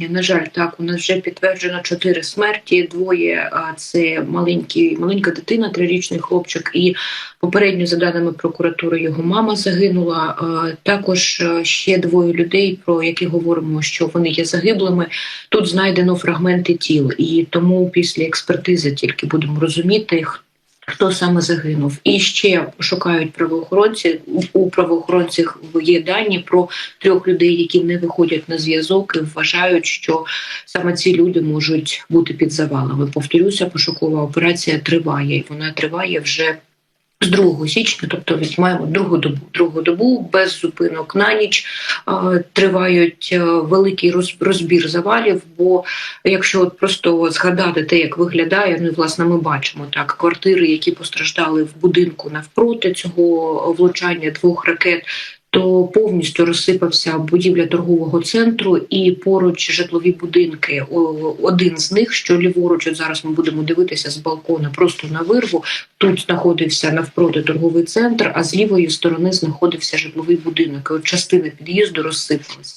На жаль, так у нас вже підтверджено чотири смерті. Двоє це маленькі, маленька дитина, трирічний хлопчик, і попередньо за даними прокуратури його мама загинула. Також ще двоє людей, про яких говоримо, що вони є загиблими. Тут знайдено фрагменти тіл, і тому після експертизи тільки будемо розуміти, х- хто саме загинув. І ще шукають правоохоронці. У- правоохоронцях є дані про трьох людей, які не виходять на зв'язок і вважають, що саме ці люди можуть бути під завалами. Повторюся, пошукова операція триває, і вона триває вже. З 2 січня, тобто від- маємо другу добу, другу добу без зупинок на ніч е, тривають е, великий роз- розбір завалів. Бо якщо от просто згадати те, як виглядає, ну власне ми бачимо так квартири, які постраждали в будинку навпроти цього влучання двох ракет. То повністю розсипався будівля торгового центру і поруч житлові будинки. Один з них, що ліворуч, от зараз ми будемо дивитися з балкона, просто на вирву. Тут знаходився навпроти торговий центр, а з лівої сторони знаходився житловий будинок. От частина під'їзду розсипалася.